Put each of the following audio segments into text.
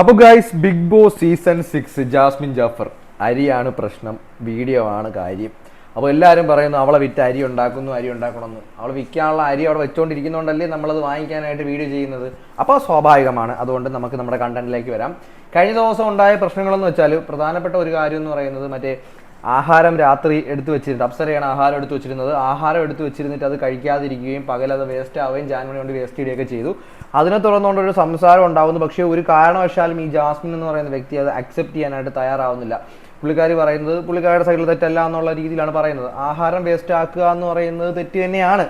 അപ്പോൾ guys Bigg Boss season six Jasmine Jaffar. അരിയാണ് പ്രശ്നം. വീഡിയോ ആണ് കാര്യം. അപ്പോൾ എല്ലാവരും പറയുന്നു അവളെ വിറ്റ് അരി ഉണ്ടാക്കുന്നു അരി ഉണ്ടാക്കണമെന്ന്. അവൾ വിൽക്കാനുള്ള അരി അവിടെ വെച്ചുകൊണ്ടിരിക്കുന്നതുകൊണ്ടല്ലേ നമ്മളത് വാങ്ങിക്കാനായിട്ട് വീഡിയോ ചെയ്യുന്നത്. അപ്പോൾ സ്വാഭാവികമാണ്. അതുകൊണ്ട് നമുക്ക് നമ്മുടെ കണ്ടന്റിലേക്ക് വരാം. കഴിഞ്ഞ ദിവസം ഉണ്ടായ പ്രശ്നങ്ങളെന്ന് വെച്ചാൽ പ്രധാനപ്പെട്ട ഒരു കാര്യം എന്ന് പറയുന്നത് മറ്റേ ആഹാരം രാത്രി എടുത്തു വെച്ചിരുന്നത്. അപ്സരയാണ് ആഹാരം എടുത്തു വെച്ചിരുന്നത്. ആഹാരം എടുത്തു വെച്ചിരുന്നിട്ട് അത് കഴിക്കാതിരിക്കുകയും പകൽ അത് വേസ്റ്റ് ആവുകയും ജാൻമണി കൊണ്ട് വേസ്റ്റ് ചെയ്യുകയൊക്കെ ചെയ്തു. അതിനെ തുടർന്നുകൊണ്ട് ഒരു സംസാരം ഉണ്ടാവുന്നു. പക്ഷേ ഒരു കാരണവശാലും ഈ ജാസ്മിൻ എന്ന് പറയുന്ന വ്യക്തി അത് അക്സെപ്റ്റ് ചെയ്യാനായിട്ട് തയ്യാറാവുന്നില്ല. പുള്ളിക്കാരി പറയുന്നത് പുള്ളിക്കാരുടെ സൈഡിൽ തെറ്റല്ല എന്നുള്ള രീതിയിലാണ് പറയുന്നത്. ആഹാരം വേസ്റ്റ് ആക്കുക എന്ന് പറയുന്നത് തെറ്റ് തന്നെയാണ്.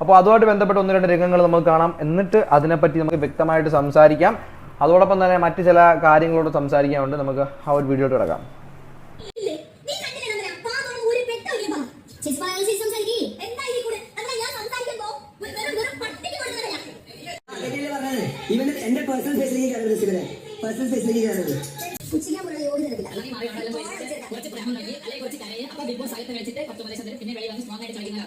അപ്പോൾ അതുമായിട്ട് ബന്ധപ്പെട്ട ഒന്ന് രണ്ട് രംഗങ്ങൾ നമുക്ക് കാണാം. എന്നിട്ട് അതിനെപ്പറ്റി നമുക്ക് വ്യക്തമായിട്ട് സംസാരിക്കാം. അതോടൊപ്പം തന്നെ മറ്റ് ചില കാര്യങ്ങളോട് സംസാരിക്കാനുണ്ട്. നമുക്ക് ആ ഒരു വീഡിയോ കിടക്കാം. ഇവന്റെ എന്റെ പേഴ്സണൽ സ്പേസിലേക്ക് കയറരുത് ശിവനെ പേഴ്സണൽ സ്പേസിലേക്ക് കയറരുത്. പുച്ഛിക്കാൻ പോലുള്ള യോഗ്യത നിനക്കില്ല. കുറച്ച് പ്രേമം നൽകി അല്ലെങ്കിൽ കുറച്ച് കരയെ അപ്പൊ ബിഗ് ബോസ് ആയിട്ട് വെച്ചിട്ട് കുറച്ച് ഉപദേശം തരും. പിന്നെ വെളി വന്ന് സ്ട്രോങ് ആയിട്ട് കളിക്കുന്ന?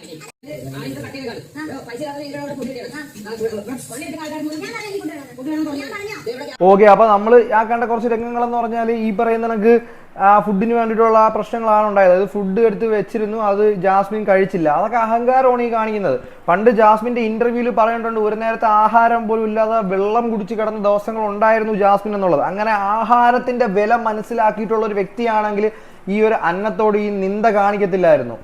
ഓക്കെ അപ്പൊ നമ്മൾ ആ കണ്ട കുറച്ച് രംഗങ്ങൾ എന്ന് പറഞ്ഞാൽ ഈ പറയുന്ന കണക്ക് ആ ഫുഡിന് വേണ്ടിയിട്ടുള്ള പ്രശ്നങ്ങളാണ് ഉണ്ടായത്. അതായത് ഫുഡ് എടുത്ത് വെച്ചിരുന്നു അത് ജാസ്മിൻ കഴിച്ചില്ല. അതൊക്കെ അഹങ്കാരമാണ് ഈ കാണിക്കുന്നത്. പണ്ട് ജാസ്മിന്റെ ഇന്റർവ്യൂവിൽ പറയുന്നുണ്ട് ഒരു നേരത്തെ ആഹാരം പോലും ഇല്ലാതെ വെള്ളം കുടിച്ച് കിടന്ന ദിവസങ്ങൾ ഉണ്ടായിരുന്നു ജാസ്മിൻ എന്നുള്ളത്. അങ്ങനെ ആഹാരത്തിന്റെ വില മനസ്സിലാക്കിയിട്ടുള്ള ഒരു വ്യക്തിയാണെങ്കിൽ ഈ ഒരു അന്നത്തോട് ഈ നിന്ദ കാണിക്കത്തില്ലായിരുന്നു.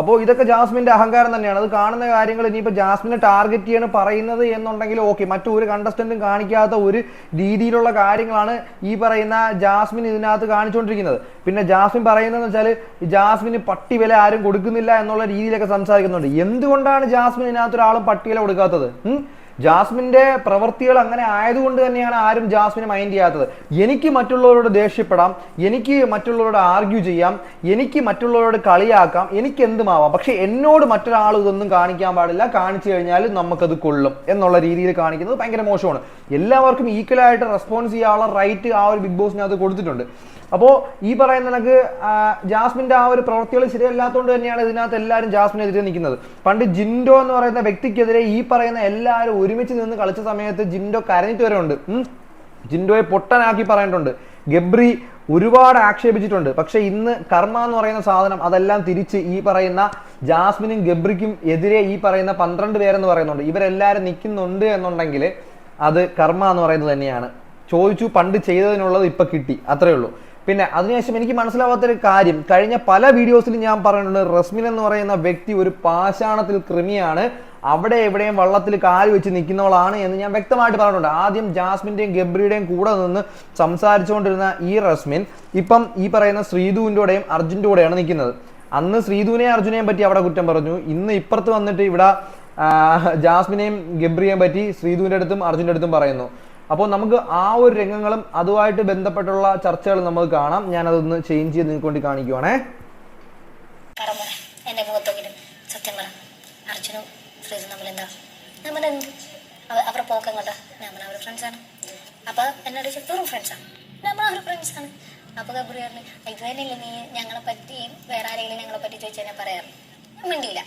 അപ്പോൾ ഇതൊക്കെ ജാസ്മിന്റെ അഹങ്കാരം തന്നെയാണ്. അത് കാണുന്ന കാര്യങ്ങൾ ഇനിയിപ്പോൾ ജാസ്മിനെ ടാർഗറ്റ് ചെയ്യാണ് പറയുന്നത് എന്നുണ്ടെങ്കിൽ ഓക്കെ മറ്റൊരു കണ്ടസ്റ്റന്റും കാണിക്കാത്ത ഒരു രീതിയിലുള്ള കാര്യങ്ങളാണ് ഈ പറയുന്ന ജാസ്മിൻ ഇതിനകത്ത് കാണിച്ചുകൊണ്ടിരിക്കുന്നത് പിന്നെ ജാസ്മിൻ പറയുന്നതെന്ന് വെച്ചാൽ ജാസ്മിന് പട്ടി വില ആരും കൊടുക്കുന്നില്ല എന്നുള്ള രീതിയിലൊക്കെ സംസാരിക്കുന്നുണ്ട്. എന്തുകൊണ്ടാണ് ജാസ്മിൻ ഇതിനകത്ത് ഒരാളും പട്ടി വില കൊടുക്കാത്തത്? ജാസ്മിന്റെ പ്രവൃത്തികൾ അങ്ങനെ ആയതുകൊണ്ട് തന്നെയാണ് ആരും ജാസ്മിനെ മൈൻഡ് ചെയ്യാത്തത്. എനിക്ക് മറ്റുള്ളവരോട് ദേഷ്യപ്പെടാം എനിക്ക് മറ്റുള്ളവരോട് ആർഗ്യൂ ചെയ്യാം എനിക്ക് മറ്റുള്ളവരോട് കളിയാക്കാം എനിക്ക് എന്തുമാവാം പക്ഷെ എന്നോട് മറ്റൊരാൾ ഇതൊന്നും കാണിക്കാൻ പാടില്ല. കാണിച്ചു കഴിഞ്ഞാൽ നമുക്കത് കൊള്ളും എന്നുള്ള രീതിയിൽ കാണിക്കുന്നത് ഭയങ്കര മോശമാണ്. എല്ലാവർക്കും ഈക്വലായിട്ട് റെസ്പോൺസ് ചെയ്യാനുള്ള റൈറ്റ് ആ ഒരു ബിഗ് ബോസിനകത്ത് കൊടുത്തിട്ടുണ്ട്. അപ്പോൾ ഈ പറയുന്ന കണക്ക് ആ, ജാസ്മിന്റെ ആ ഒരു പ്രവൃത്തികൾ ശരിയല്ലാത്തതുകൊണ്ട് തന്നെയാണ് ഇതിനകത്ത് എല്ലാവരും ജാസ്മിനെതിരെ നിൽക്കുന്നത്. പണ്ട് ജിൻഡോ എന്ന് പറയുന്ന വ്യക്തിക്കെതിരെ ഈ പറയുന്ന എല്ലാവരും ഒരുമിച്ച് നിന്ന് കളിച്ച സമയത്ത് ജിൻഡോ കരഞ്ഞിട്ട് വരെ ഉണ്ട്. ജിൻഡോയെ പൊട്ടനാക്കി പറഞ്ഞിട്ടുണ്ട് ഗബ്രി ഒരുപാട് ആക്ഷേപിച്ചിട്ടുണ്ട്. പക്ഷെ ഇന്ന് കർമ്മ എന്ന് പറയുന്ന സാധനം അതെല്ലാം തിരിച്ച് ഈ പറയുന്ന ജാസ്മിനും ഗബ്രിക്കും എതിരെ ഈ പറയുന്ന പന്ത്രണ്ട് പേരെന്ന് പറയുന്നുണ്ട്. ഇവരെല്ലാവരും നിൽക്കുന്നുണ്ട് എന്നുണ്ടെങ്കിൽ അത് കർമ്മ എന്ന് പറയുന്നത് തന്നെയാണ്. ചോദിച്ചു പണ്ട് ചെയ്തതിനുള്ളത് ഇപ്പൊ കിട്ടി. അത്രേ ഉള്ളൂ. പിന്നെ അതിനുശേഷം എനിക്ക് മനസ്സിലാവാത്തൊരു കാര്യം. കഴിഞ്ഞ പല വീഡിയോസിലും ഞാൻ പറഞ്ഞിട്ടുണ്ട് റസ്മിൻ എന്ന് പറയുന്ന വ്യക്തി ഒരു പാഷാണത്തിൽ കൃമിയാണ്. അവിടെ എവിടെയും വള്ളത്തിൽ കാൽ വെച്ച് നിൽക്കുന്നവളാണ് എന്ന് ഞാൻ വ്യക്തമായിട്ട് പറഞ്ഞിട്ടുണ്ട്. ആദ്യം ജാസ്മിന്റെയും ഗബ്രിയുടെയും കൂടെ നിന്ന് സംസാരിച്ചുകൊണ്ടിരുന്ന ഈ റസ്മിൻ ഇപ്പം ഈ പറയുന്ന ശ്രീധുവിന്റെയും അർജുന്റെ കൂടെയാണ് നിൽക്കുന്നത്. അന്ന് ശ്രീധുവിനെയും അർജുനെയും പറ്റി അവിടെ കുറ്റം പറഞ്ഞു. ഇന്ന് ഇപ്പുറത്ത് വന്നിട്ട് ഇവിടെ ജാസ്മിനെയും ഗബ്രിയെയും പറ്റി ശ്രീധുവിന്റെ അടുത്തും അർജുന്റെ അടുത്തും പറയുന്നു. അപ്പോൾ നമുക്ക് ആ ഒരു രംഗങ്ങളും അതുമായിട്ട് ബന്ധപ്പെട്ടുള്ള ചർച്ചകൾ നമുക്ക് കാണാം. ഞാൻ ഞാനതൊന്ന് ചേഞ്ച് ചെയ്ത് നിങ്ങൾക്ക് വേണ്ടി കാണിക്കുവാണേ മോനെ, എന്റെ സത്യം പറ. അർജുനും ശ്രീജും തമ്മിൽ എന്താ? ഞാൻ പറഞ്ഞ എന്ത്? അവ- അവരുടെ പോക്ക് എങ്ങോട്ടാ? ഞാൻ അവരുടെ ഫ്രണ്ട്സാണ് അപ്പൊ എന്നോട് ചോദിച്ചു വെറും ഫ്രണ്ട്സാണ് നമ്മൾ അവരുടെ ഫ്രണ്ട്സാണ് അപ്പോൾ ഗബ്രി പറഞ്ഞു ഇത് തന്നെയല്ലേ നീ ഞങ്ങളെ പറ്റി വേറെ ആരെങ്കിലും ഞങ്ങളെ പറ്റി ചോദിച്ചാൽ ഞാൻ പറയാറ്? മിണ്ടിയില്ല.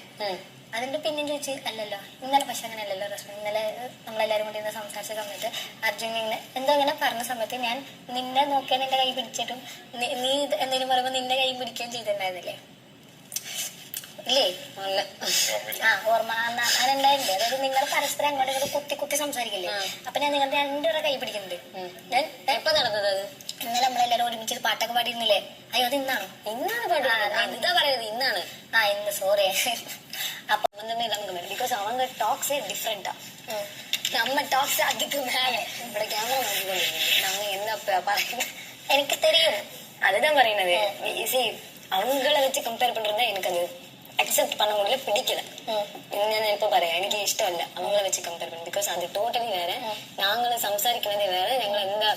അതിന്റെ പിന്നെ ചോദിച്ച് അല്ലല്ലോ ഇന്നലെ പക്ഷെ അങ്ങനെ അല്ലല്ലോ പ്രശ്നം. ഇന്നലെ നമ്മളെല്ലാവരും കൂടി ഇന്ന് സംസാരിച്ച സമയത്ത് അർജുൻ ഇങ്ങനെ എന്തോ ഇങ്ങനെ പറഞ്ഞ സമയത്ത് ഞാൻ നിന്നെ നോക്കിയാൽ നിന്റെ കൈ പിടിച്ചിട്ടും നീ ഇത് എന്തെങ്കിലും പറയുമ്പോൾ നിന്റെ കൈ പിടിക്കുകയും ചെയ്തിട്ടുണ്ടായിരുന്നില്ലേ? ഇല്ലേ? ആ ഓർമ്മ. അതുണ്ടായില്ലേ അതായത് നിങ്ങൾ പരസ്പരം അങ്ങോട്ട് ഇങ്ങോട്ട് കുത്തി കുത്തി സംസാരിക്കില്ലേ? അപ്പൊ ഞാൻ നിങ്ങളുടെ രണ്ടുപേരെ കൈ പിടിക്കുന്നുണ്ട്. ഞാൻ എപ്പോ നടന്നത് അത്? ഇന്നലെ നമ്മളെല്ലാരും ഒരുമിച്ച് ഒരു പാട്ടൊക്കെ പാടിയിരുന്നില്ലേ? അയ്യോ അത് ഇന്നാണോ? ഇന്നാണ് പാട്ട് എന്താ പറയുന്നത്? ഇന്നാണ്. ആ ഇന്ന് സോറി அப்ப ஒன்றுமே இல்லாமல் பிகாஸ் அவங்க டாக்ஸே டிஃப்ரெண்டா நம்ம டாக்ஸ் அதுக்கு மேல. இப்போ கேமரா மாட்டி என்ன பார்க்க எனக்கு தெரியும். அதுதான் പറയുന്നത് இசை அவங்கள വെച്ച് കമ്പയർ பண்றது எனக்கு அது அக்செப்ட் பண்ண முடியல பிடிக்கல. ഞാൻ ഇപ്പൊ പറയാം എനിക്ക് ഇഷ്ടമല്ല അവങ്ങളെ വെച്ച് കമ്പയർ பண்ண. ബിക്കോസ് അത് ടോട്ടലി വേറെ ഞങ്ങൾ സംസാരിക്കുന്നത് வேற. எங்களை எங்க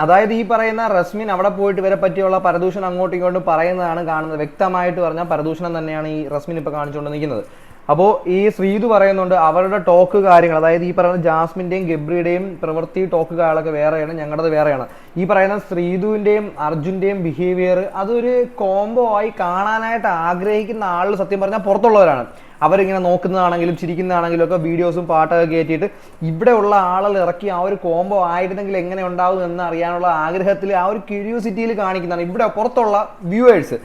അതായത് ഈ പറയുന്ന റസ്മിൻ അവിടെ പോയിട്ട് ഇവരെ പറ്റിയുള്ള പരദൂഷണം അങ്ങോട്ടും ഇങ്ങോട്ടും പറയുന്നതാണ് കാണുന്നത്. വ്യക്തമായിട്ട് പറഞ്ഞാൽ പരദൂഷണം തന്നെയാണ് ഈ റസ്മിൻ ഇപ്പൊ കാണിച്ചുകൊണ്ടിരിക്കുന്നത് അപ്പോ അപ്പോൾ ഈ ശ്രീതു പറയുന്നുണ്ട് അവരുടെ ടോക്ക് കാര്യങ്ങൾ അതായത് ഈ പറയുന്ന ജാസ്മിന്റെയും ഗബ്രിയുടെയും പ്രവൃത്തി ടോക്ക് കാര്യങ്ങളൊക്കെ വേറെയാണ് ഞങ്ങളുടെ വേറെയാണ്. ഈ പറയുന്ന ശ്രീതുവിന്റെയും അർജുന്റെയും ബിഹേവിയർ അതൊരു കോംബോ ആയി കാണാനായിട്ട് ആഗ്രഹിക്കുന്ന ആളുകൾ സത്യം പറഞ്ഞാൽ പുറത്തുള്ളവരാണ്. അവരിങ്ങനെ നോക്കുന്നതാണെങ്കിലും ചിരിക്കുന്നതാണെങ്കിലും ഒക്കെ വീഡിയോസും പാട്ടൊക്കെ കയറ്റിയിട്ട് ഇവിടെ ഉള്ള ആളുകൾ ഇറക്കി ആ ഒരു കോംബോ ആയിരുന്നെങ്കിൽ എങ്ങനെ ഉണ്ടാവും എന്ന് അറിയാനുള്ള ആഗ്രഹത്തിൽ ആ ഒരു ക്യൂരിയോസിറ്റിയിൽ കാണിക്കുന്നതാണ് ഇവിടെ പുറത്തുള്ള വ്യൂവേഴ്സ്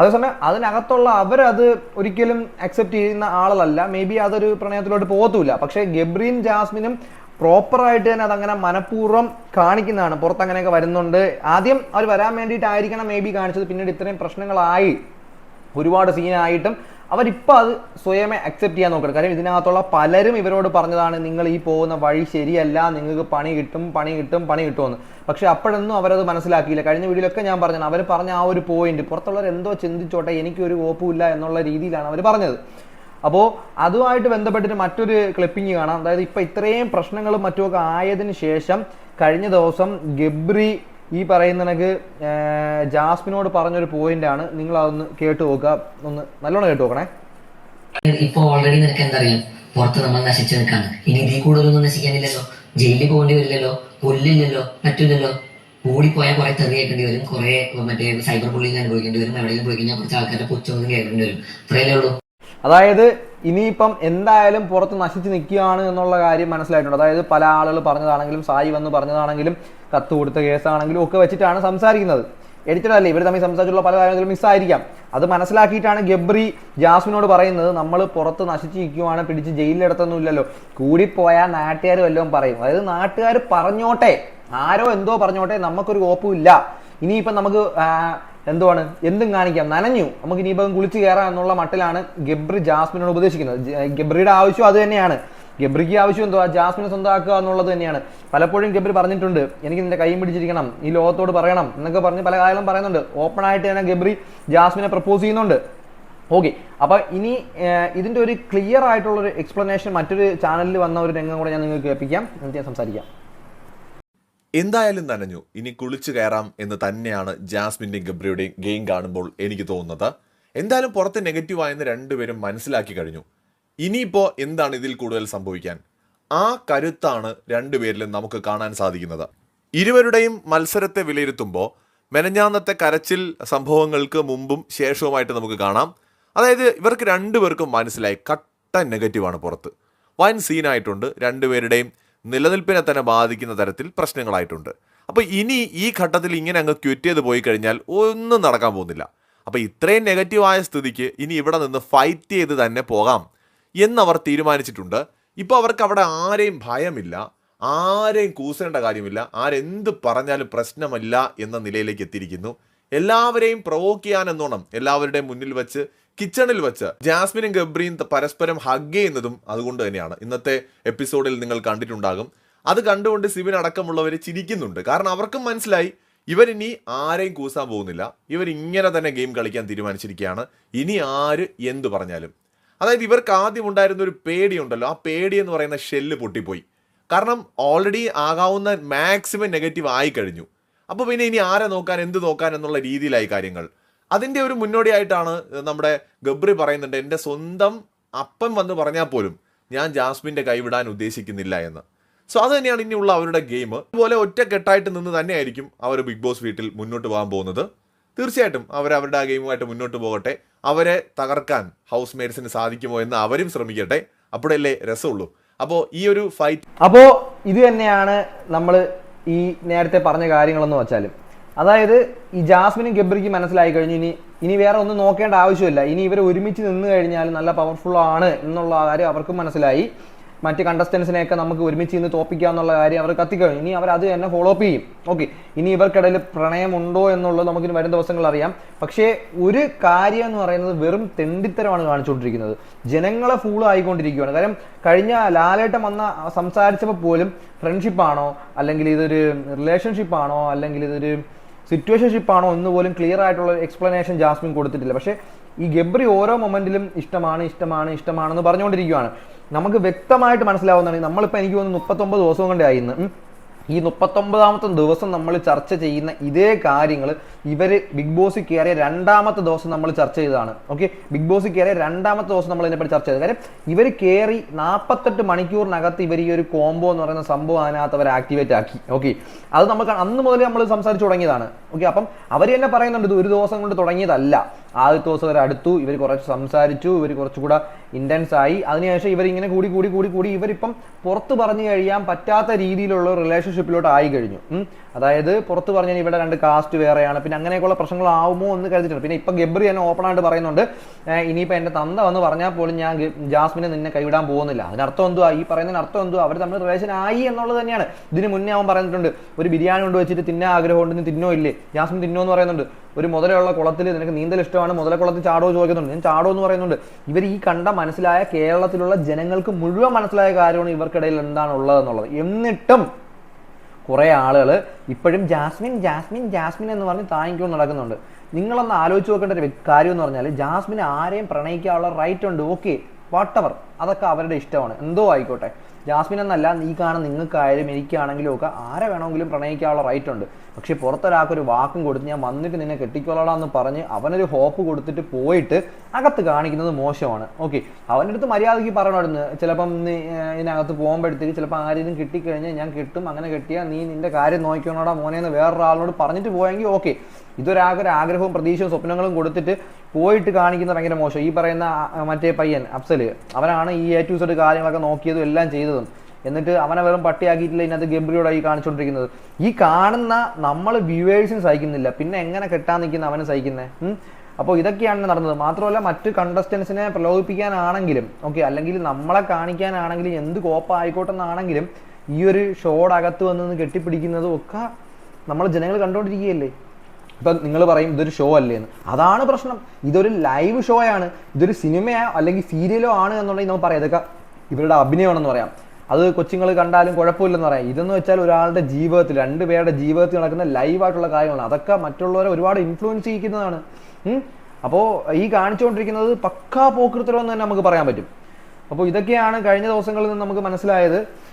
അതേസമയം അതിനകത്തുള്ള അവരത് ഒരിക്കലും അക്സെപ്റ്റ് ചെയ്യുന്ന ആളല്ല മേ ബി അതൊരു പ്രണയത്തിലോട്ട് പോകത്തുമില്ല. പക്ഷേ ഗബ്രീൻ ജാസ്മിനും പ്രോപ്പറായിട്ട് തന്നെ അതങ്ങനെ മനഃപൂർവം കാണിക്കുന്നതാണ്. പുറത്ത് അങ്ങനെയൊക്കെ വരുന്നുണ്ട്. ആദ്യം അവർ വരാൻ വേണ്ടിയിട്ടായിരിക്കണം മേ ബി കാണിച്ചത്. പിന്നീട് ഇത്രയും പ്രശ്നങ്ങളായി. ഒരുപാട് സീനായിട്ടും അവരിപ്പോൾ അത് സ്വയമേ അക്സെപ്റ്റ് ചെയ്യാൻ നോക്കണം. കാര്യം ഇതിനകത്തുള്ള പലരും ഇവരോട് പറഞ്ഞതാണ് നിങ്ങൾ ഈ പോകുന്ന വഴി ശരിയല്ല നിങ്ങൾക്ക് പണി കിട്ടും പണി കിട്ടും പണി കിട്ടുമെന്ന്. പക്ഷെ അപ്പോഴൊന്നും അവരത് മനസ്സിലാക്കിയില്ല. കഴിഞ്ഞ വീഡിയോയിലൊക്കെ ഞാൻ പറഞ്ഞു അവർ പറഞ്ഞ ആ ഒരു പോയിന്റ് പുറത്തുള്ളവർ എന്തോ ചിന്തിച്ചോട്ടെ എനിക്കൊരു ഓപ്പുമില്ല എന്നുള്ള രീതിയിലാണ് അവർ പറഞ്ഞത്. അപ്പോൾ അതുമായിട്ട് ബന്ധപ്പെട്ടിട്ട് മറ്റൊരു ക്ലിപ്പിംഗ് കാണാം. അതായത് ഇപ്പം ഇത്രയും പ്രശ്നങ്ങളും മറ്റുമൊക്കെ ആയതിനു ശേഷം കഴിഞ്ഞ ദിവസം ഗബ്രി ഈ പറയുന്ന കണക്ക് ജാസ്മിനോട് പറഞ്ഞൊരു പോയിന്റ് ആണ് നിങ്ങൾ അതൊന്ന് കേട്ട് നോക്കുക ഒന്ന് നല്ലോണം കേട്ട് നോക്കണേ. ഇപ്പൊ ഓൾറെഡി നിനക്ക് എന്താ എന്തറിയാം? പുറത്ത് നമ്മൾ നശിച്ചു നിൽക്കാണ്. ഇനി ഇതിൽ കൂടുതലൊന്നും നശിക്കാനില്ലല്ലോ. ജയിലിൽ പോകേണ്ടി വരില്ലല്ലോ. കൊല്ലില്ലല്ലോ. പറ്റില്ലല്ലോ. ഓടിപ്പോയാൽ കുറെ തെറി കേൾക്കേണ്ടി വരും. കുറെ മറ്റേ സൈബർ ബുള്ളിങ് അനുഭവിക്കേണ്ടി വരും. എവിടെയെങ്കിലും പോയി കഴിഞ്ഞാൽ കുറച്ച് ആൾക്കാരുടെ പുച്ഛമൊന്നും കേൾക്കേണ്ടി വരും. അത്രയല്ലേ ഉള്ളൂ. അതായത് ഇനിയിപ്പം എന്തായാലും പുറത്ത് നശിച്ച് നിൽക്കുകയാണ് എന്നുള്ള കാര്യം മനസ്സിലായിട്ടുണ്ട്. അതായത് പല ആളുകൾ പറഞ്ഞതാണെങ്കിലും സായി വന്ന് പറഞ്ഞതാണെങ്കിലും കത്ത് കൊടുത്ത കേസാണെങ്കിലും ഒക്കെ വെച്ചിട്ടാണ് സംസാരിക്കുന്നത്. എഡിറ്റഡല്ലേ ഇവർ തമ്മിൽ സംസാരിച്ചിട്ടുള്ള പല കാര്യങ്ങളും മിസ്സായിരിക്കാം. അത് മനസ്സിലാക്കിയിട്ടാണ് ഗബ്രി ജാസ്മിനോട് പറയുന്നത് നമ്മൾ പുറത്ത് നശിച്ച് നിൽക്കുവാണ് പിടിച്ച് ജയിലിലെടുത്തൊന്നുമില്ലല്ലോ കൂടിപ്പോയാൽ നാട്ടുകാർ വല്ലതും പറയും. അതായത് നാട്ടുകാർ പറഞ്ഞോട്ടെ. ആരോ എന്തോ പറഞ്ഞോട്ടെ നമുക്കൊരു കോപ്പുമില്ല ഇനിയിപ്പം നമുക്ക് എന്തുവാണ്? എന്തും കാണിക്കാം. നനഞ്ഞു. നമുക്ക് ഇനിയിപ്പം കുളിച്ച് കയറാം എന്നുള്ള മട്ടിലാണ് ഗബ്രി ജാസ്മിനോട് ഉപദേശിക്കുന്നത്. ഗബ്രിയുടെ ആവശ്യം അത് തന്നെയാണ്. ഗബ്രിക്ക് ആവശ്യം എന്തുവാ? ജാസ്മിനെ സ്വന്തമാക്കുക എന്നുള്ളത് തന്നെയാണ്. പലപ്പോഴും ഗബ്രി പറഞ്ഞിട്ടുണ്ട് എനിക്ക് നിന്റെ കൈ പിടിച്ചിരിക്കണം. ഈ ലോകത്തോട് പറയണം. എന്നൊക്കെ പറഞ്ഞ് പല കാലം പറയുന്നുണ്ട്. ഓപ്പൺ ആയിട്ട് തന്നെ ഗബ്രി ജാസ്മിനെ പ്രപ്പോസ് ചെയ്യുന്നുണ്ട്. ഓക്കെ അപ്പൊ ഇനി ഇതിന്റെ ഒരു ക്ലിയർ ആയിട്ടുള്ള ഒരു എക്സ്പ്ലനേഷൻ മറ്റൊരു ചാനലിൽ വന്ന ഒരു രംഗം കൂടെ ഞാൻ നിങ്ങൾക്ക് കേൾപ്പിക്കാം എന്നിട്ട് ഞാൻ സംസാരിക്കാം. എന്തായാലും നനഞ്ഞു. ഇനി കുളിച്ചു കയറാം എന്ന് തന്നെയാണ് ജാസ്മിന്റെയും ഗബ്രിയുടെയും ഗെയിം കാണുമ്പോൾ എനിക്ക് തോന്നുന്നത്. എന്തായാലും പുറത്ത് നെഗറ്റീവ് ആയെന്ന് രണ്ടുപേരും മനസ്സിലാക്കി കഴിഞ്ഞു. ഇനിയിപ്പോൾ എന്താണ് ഇതിൽ കൂടുതൽ സംഭവിക്കാൻ? ആ കരുത്താണ് രണ്ടുപേരിലും നമുക്ക് കാണാൻ സാധിക്കുന്നത്. ഇരുവരുടെയും മത്സരത്തെ വിലയിരുത്തുമ്പോൾ മെനഞ്ഞാന്നത്തെ കരച്ചിൽ സംഭവങ്ങൾക്ക് മുമ്പും ശേഷവുമായിട്ട് നമുക്ക് കാണാം. അതായത് ഇവർക്ക് രണ്ടുപേർക്കും മനസ്സിലായി കട്ട നെഗറ്റീവാണ് പുറത്ത്. വൻ സീനായിട്ടുണ്ട് രണ്ടുപേരുടെയും നിലനിൽപ്പിനെ തന്നെ ബാധിക്കുന്ന തരത്തിൽ പ്രശ്നങ്ങളായിട്ടുണ്ട്. അപ്പോൾ ഇനി ഈ ഘട്ടത്തിൽ ഇങ്ങനെ അങ്ങ് ക്വിറ്റ് ചെയ്ത് പോയി കഴിഞ്ഞാൽ ഒന്നും നടക്കാൻ പോകുന്നില്ല. അപ്പോൾ ഇത്രയും നെഗറ്റീവായ സ്ഥിതിക്ക് ഇനി ഇവിടെ നിന്ന് ഫൈറ്റ് ചെയ്ത് തന്നെ പോകാം എന്നവർ തീരുമാനിച്ചിട്ടുണ്ട്. ഇപ്പോൾ അവർക്ക് അവിടെ ആരെയും ഭയമില്ല ആരെയും കൂസേണ്ട കാര്യമില്ല ആരെന്ത് പറഞ്ഞാലും പ്രശ്നമല്ല എന്ന നിലയിലേക്ക് എത്തിയിരിക്കുന്നു. എല്ലാവരെയും പ്രൊവോക്ക് ചെയ്യാനെന്നോണം എല്ലാവരുടെയും മുന്നിൽ വെച്ച് കിച്ചണിൽ വെച്ച് ജാസ്മിനും ഗബ്രിയും പരസ്പരം ഹഗ് ചെയ്യുന്നതും അതുകൊണ്ട് തന്നെയാണ്. ഇന്നത്തെ എപ്പിസോഡിൽ നിങ്ങൾ കണ്ടിട്ടുണ്ടാകും. അത് കണ്ടുകൊണ്ട് സിബിൻ അടക്കമുള്ളവർ ചിരിക്കുന്നുണ്ട്. കാരണം അവർക്കും മനസ്സിലായി ഇവരിനി ആരെയും കൂസാൻ പോകുന്നില്ല. ഇവർ ഇങ്ങനെ തന്നെ ഗെയിം കളിക്കാൻ തീരുമാനിച്ചിരിക്കുകയാണ്. ഇനി ആര് എന്തു പറഞ്ഞാലും. അതായത് ഇവർക്ക് ആദ്യം ഉണ്ടായിരുന്ന ഒരു പേടിയുണ്ടല്ലോ. ആ പേടി എന്ന് പറയുന്ന ഷെല്ല് പൊട്ടിപ്പോയി. കാരണം ഓൾറെഡി ആകാവുന്ന മാക്സിമം നെഗറ്റീവ് ആയി കഴിഞ്ഞു. അപ്പോൾ പിന്നെ ഇനി ആരെ നോക്കാൻ എന്ത് നോക്കാൻ എന്നുള്ള രീതിയിലായി കാര്യങ്ങൾ. അതിന്റെ ഒരു മുന്നോടിയായിട്ടാണ് നമ്മുടെ ഗബ്രി പറയുന്നുണ്ട് എന്റെ സ്വന്തം അപ്പം വന്ന് പറഞ്ഞാൽ പോലും ഞാൻ ജാസ്മിന്റെ കൈവിടാൻ ഉദ്ദേശിക്കുന്നില്ല എന്ന്. സോ അത് തന്നെയാണ് ഇനിയുള്ള അവരുടെ ഗെയിം. അതുപോലെ ഒറ്റക്കെട്ടായിട്ട് നിന്ന് തന്നെയായിരിക്കും അവർ ബിഗ് ബോസ് വീട്ടിൽ മുന്നോട്ട് പോകാൻ പോകുന്നത്. തീർച്ചയായിട്ടും അവർ അവരുടെ ആ ഗെയിമുമായിട്ട് മുന്നോട്ട് പോകട്ടെ. അവരെ തകർക്കാൻ ഹൗസ് മേറ്റ്സിന് സാധിക്കുമോ എന്ന് അവരും ശ്രമിക്കട്ടെ. അപ്പോഴല്ലേ രസമുള്ളൂ. അപ്പോൾ ഈ ഒരു ഫൈറ്റ് അപ്പോൾ ഇത് തന്നെയാണ് നമ്മൾ ഈ നേരത്തെ പറഞ്ഞ കാര്യങ്ങളെന്ന് വെച്ചാലും അതായത് ഈ ജാസ്മിനും ഗബ്രിക്ക് മനസ്സിലായി കഴിഞ്ഞു. ഇനി ഇനി വേറെ ഒന്നും നോക്കേണ്ട ആവശ്യമില്ല. ഇനി ഇവർ ഒരുമിച്ച് നിന്ന് കഴിഞ്ഞാൽ നല്ല പവർഫുൾ ആണ് എന്നുള്ള കാര്യം അവർക്കും മനസ്സിലായി. മറ്റ് കണ്ടസ്റ്റൻസിനെയൊക്കെ നമുക്ക് ഒരുമിച്ച് ഇന്ന് തോപ്പിക്കുക എന്നുള്ള കാര്യം അവർ കത്തിക്കഴിഞ്ഞു. ഇനി അവർ അത് തന്നെ ഫോളോ അപ്പ് ചെയ്യും. ഓക്കെ ഇനി ഇവർക്കിടയിൽ പ്രണയമുണ്ടോ എന്നുള്ളത് നമുക്കിനി വരും ദിവസങ്ങളിൽ അറിയാം. പക്ഷേ ഒരു കാര്യം എന്ന് പറയുന്നത് വെറും തെണ്ടിത്തരമാണ് കാണിച്ചുകൊണ്ടിരിക്കുന്നത്. ജനങ്ങളെ ഫൂൾ ആയിക്കൊണ്ടിരിക്കുകയാണ്. കാരണം കഴിഞ്ഞ ലാലേട്ടം വന്ന സംസാരിച്ചപ്പോൾ പോലും ഫ്രണ്ട്ഷിപ്പാണോ അല്ലെങ്കിൽ ഇതൊരു റിലേഷൻഷിപ്പാണോ അല്ലെങ്കിൽ ഇതൊരു സിറ്റുവേഷൻഷിപ്പ് ആണോ എന്ന് പോലും ക്ലിയർ ആയിട്ടുള്ള എക്സ്പ്ലനേഷൻ ജാസ്മിൻ കൊടുത്തിട്ടില്ല. പക്ഷേ ഈ ഗബ്രി ഓരോ മൊമെന്റിലും ഇഷ്ടമാണ് ഇഷ്ടമാണ് ഇഷ്ടമാണെന്ന് പറഞ്ഞുകൊണ്ടിരിക്കുകയാണ് നമുക്ക് വ്യക്തമായിട്ട് മനസ്സിലാവുന്നതാണ് നമ്മളിപ്പോൾ എനിക്ക് തോന്നുന്നു മുപ്പത്തൊമ്പത് ദിവസം കൊണ്ടേ ആയിരുന്നു. ഈ മുപ്പത്തൊമ്പതാമത്തെ ദിവസം നമ്മൾ ചർച്ച ചെയ്യുന്ന ഇതേ കാര്യങ്ങൾ ഇവർ ബിഗ് ബോസിൽ കയറിയ രണ്ടാമത്തെ ദിവസം നമ്മൾ ചർച്ച ചെയ്തതാണ്. ഓക്കെ ബിഗ് ബോസിൽ കയറിയ രണ്ടാമത്തെ ദിവസം നമ്മൾ ഇതിനെപ്പറ്റി ചർച്ച ചെയ്തത്. കാര്യം ഇവർ കയറി നാൽപ്പത്തെട്ട് മണിക്കൂറിനകത്ത് ഇവർ ഈ ഒരു കോംബോ എന്ന് പറയുന്ന സംഭവം അതിനകത്ത് അവർ ആക്ടിവേറ്റ് ആക്കി. ഓക്കെ അത് നമുക്ക് അന്ന് മുതൽ നമ്മൾ സംസാരിച്ചു തുടങ്ങിയതാണ്. ഓക്കെ അപ്പം അവർ തന്നെ പറയുന്നുണ്ട് ഇത് ഒരു ദിവസം കൊണ്ട് തുടങ്ങിയതല്ല. ആദ്യത്തെ ദിവസം അവർ അടുത്തു ഇവർ കുറച്ച് സംസാരിച്ചു ഇവർ കുറച്ചുകൂടെ ഇന്റൻസ് ആയി. അതിനുശേഷം ഇവർ ഇങ്ങനെ കൂടി കൂടി കൂടി കൂടി ഇവരിപ്പം പുറത്ത് പറഞ്ഞു കഴിയാൻ പറ്റാത്ത രീതിയിലുള്ള റിലേഷൻഷിപ്പിലോട്ട് ആയി കഴിഞ്ഞു. അതായത് പുറത്ത് പറഞ്ഞാൽ ഇവിടെ രണ്ട് കാസ്റ്റ് വേറെയാണ്. പിന്നെ അങ്ങനെയൊക്കെയുള്ള പ്രശ്നങ്ങളാവുമോ എന്ന് കരുതിയിട്ടുണ്ട്. പിന്നെ ഇപ്പം ഗബ്രി തന്നെ ഓപ്പൺ ആയിട്ട് പറയുന്നുണ്ട് ഇനിയിപ്പോൾ എന്റെ തന്ത വന്ന് പറഞ്ഞാൽ പോലും ഞാൻ ജാസ്മിനെ നിന്നെ കൈവിടാൻ പോകുന്നില്ല. അതിനർത്ഥം എന്തുവാ? ഈ പറയുന്നതിന് അർത്ഥം എന്തുവാ? അവർ തമ്മിൽ റിലേഷൻ ആയി എന്നുള്ളത് തന്നെയാണ്. ഇതിന് മുന്നേ അവൻ പറഞ്ഞിട്ടുണ്ട് ഒരു ബിരിയാണി കൊണ്ട് വെച്ചിട്ട് തിന്നാൻ ആഗ്രഹമുണ്ട് നീ തിന്നോ ഇല്ലേ? ജാസ്മിൻ തിന്നോ എന്ന് പറയുന്നുണ്ട്. ഒരു മുതലുള്ള കുളത്തിൽ നിനക്ക് നീന്തൽ ഇഷ്ടമാണ് മുതലക്കുളത്തിൽ ചാടോ ചോദിക്കുന്നുണ്ട്. ഞാൻ ചാടോ എന്ന് പറയുന്നുണ്ട്. ഇവർ ഈ കണ്ട മനസ്സിലായ കേരളത്തിലുള്ള ജനങ്ങൾക്ക് മുഴുവൻ മനസ്സിലായ കാര്യമാണ് ഇവർക്കിടയിൽ എന്താണ് ഉള്ളതെന്നുള്ളത് എന്നിട്ടും കുറേ ആളുകൾ ഇപ്പോഴും ജാസ്മിൻ ജാസ്മിൻ ജാസ്മിൻ എന്ന് പറഞ്ഞ് താങ്ങിക്കൊണ്ട് നടക്കുന്നുണ്ട്. നിങ്ങളൊന്ന് ആലോചിച്ച് നോക്കേണ്ട ഒരു കാര്യം എന്ന് പറഞ്ഞാൽ ജാസ്മിന് ആരെയും പ്രണയിക്കാനുള്ള റൈറ്റ് ഉണ്ട്. ഓക്കെ വാട്ടവർ അതൊക്കെ അവരുടെ ഇഷ്ടമാണ്. എന്തോ ആയിക്കോട്ടെ. ജാസ്മിൻ എന്നല്ല നീ കാണുന്ന നിങ്ങൾക്കായാലും എനിക്കാണെങ്കിലും ഒക്കെ ആരെ വേണമെങ്കിലും പ്രണയിക്കാനുള്ള റൈറ്റ് ഉണ്ട്. പക്ഷേ പുറത്തൊരാൾക്കൊരു വാക്കും കൊടുത്ത് ഞാൻ വന്നിട്ട് നിന്നെ കെട്ടിക്കൊള്ളാം എന്ന് പറഞ്ഞ് അവനൊരു ഹോപ്പ് കൊടുത്തിട്ട് പോയിട്ട് അകത്ത് കാണിക്കുന്നത് മോശമാണ്. ഓക്കെ അവന്റെ അടുത്ത് മര്യാദയ്ക്ക് പറയണമായിരുന്നു. ചിലപ്പം നീ ഇതിനകത്ത് പോകുമ്പോഴത്തേക്ക് ചിലപ്പോൾ ആരെങ്കിലും കിട്ടിക്കഴിഞ്ഞാൽ ഞാൻ കിട്ടും അങ്ങനെ കിട്ടിയാൽ നീ നിന്റെ കാര്യം നോക്കിക്കോണോടാ മോനെ എന്ന് വേറൊരാളിനോട് പറഞ്ഞിട്ട് പോയെങ്കിൽ ഓക്കെ ഇതൊരാകെ ഒരു ആഗ്രഹവും പ്രതീക്ഷയും സ്വപ്നങ്ങളും കൊടുത്തിട്ട് പോയിട്ട് കാണിക്കുന്ന ഭയങ്കര മോശം. ഈ പറയുന്ന മറ്റേ പയ്യൻ അഫ്സൽ അവനാണ് ഈ സെഡ് കാര്യങ്ങളൊക്കെ നോക്കിയതും എല്ലാം ചെയ്തതും. എന്നിട്ട് അവനെ വെറും പട്ടിയാക്കിയിട്ടില്ല ഇതിനകത്ത് ഗംഭീരോടായി കാണിച്ചുകൊണ്ടിരിക്കുന്നത് ഈ കാണുന്ന നമ്മൾ വ്യൂവേഴ്സിന് സഹിക്കുന്നില്ല. പിന്നെ എങ്ങനെ കെട്ടാൻ നിൽക്കുന്ന അവന് സഹിക്കുന്നത് അപ്പോൾ ഇതൊക്കെയാണ് നടന്നത്. മാത്രമല്ല മറ്റ് കണ്ടസ്റ്റൻസിനെ പ്രലോഭിപ്പിക്കാനാണെങ്കിലും ഓക്കെ അല്ലെങ്കിൽ നമ്മളെ കാണിക്കാനാണെങ്കിലും എന്ത് കോപ്പ ആയിക്കോട്ടെ എന്നാണെങ്കിലും ഈ ഒരു ഷോടകത്ത് വന്ന് കെട്ടിപ്പിടിക്കുന്നതും ഒക്കെ നമ്മൾ ജനങ്ങൾ കണ്ടുകൊണ്ടിരിക്കുകയല്ലേ ഇപ്പം നിങ്ങൾ പറയും ഇതൊരു ഷോ അല്ലേ എന്ന്. അതാണ് പ്രശ്നം. ഇതൊരു ലൈവ് ഷോ ആണ്. ഇതൊരു സിനിമയോ അല്ലെങ്കിൽ സീരിയലോ ആണ് എന്നുണ്ടെങ്കിൽ നമുക്ക് പറയാം. ഇതൊക്കെ ഇവരുടെ അഭിനയമാണെന്ന് പറയാം. അത് കൊച്ചുങ്ങൾ കണ്ടാലും കുഴപ്പമില്ലെന്ന് പറയാം. ഇതെന്ന് വെച്ചാൽ ഒരാളുടെ ജീവിതത്തിൽ രണ്ട് പേരുടെ ജീവിതത്തിൽ നടക്കുന്ന ലൈവായിട്ടുള്ള കാര്യങ്ങളാണ്. അതൊക്കെ മറ്റുള്ളവരെ ഒരുപാട് ഇൻഫ്ലുവൻസ് ചെയ്യിക്കുന്നതാണ്. അപ്പോൾ ഈ കാണിച്ചുകൊണ്ടിരിക്കുന്നത് പക്കാ പോക്കൃത്തരം എന്ന് തന്നെ നമുക്ക് പറയാൻ പറ്റും. അപ്പോൾ ഇതൊക്കെയാണ് കഴിഞ്ഞ ദിവസങ്ങളിൽ നിന്ന് നമുക്ക് മനസ്സിലായത്.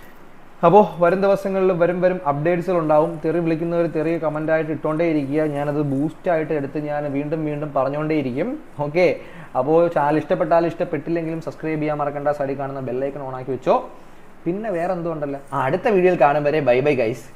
അപ്പോൾ വരും ദിവസങ്ങളിൽ വരും വരും അപ്ഡേറ്റ്സുകൾ ഉണ്ടാവും. തെറി വിളിക്കുന്നവർ തെറി കമന്റ് ആയിട്ട് ഇട്ടുകൊണ്ടേ ഇരിക്കുക ഞാനത് ബൂസ്റ്റ് ആയിട്ട് എടുത്ത് ഞാൻ വീണ്ടും വീണ്ടും പറഞ്ഞുകൊണ്ടേ ഇരിക്കും ഓക്കെ അപ്പോൾ ചാനൽ ഇഷ്ടപ്പെട്ടാലും ഇഷ്ടപ്പെട്ടില്ലെങ്കിലും സബ്സ്ക്രൈബ് ചെയ്യാൻ മറക്കണ്ട. സൈഡിൽ കാണുന്ന ബെല്ലൈക്കൺ ഓൺ ആക്കി വെച്ചോ. പിന്നെ വേറെ എന്തുകൊണ്ടല്ലോ അടുത്ത വീഡിയോയിൽ കാണും വരെ. Bye bye guys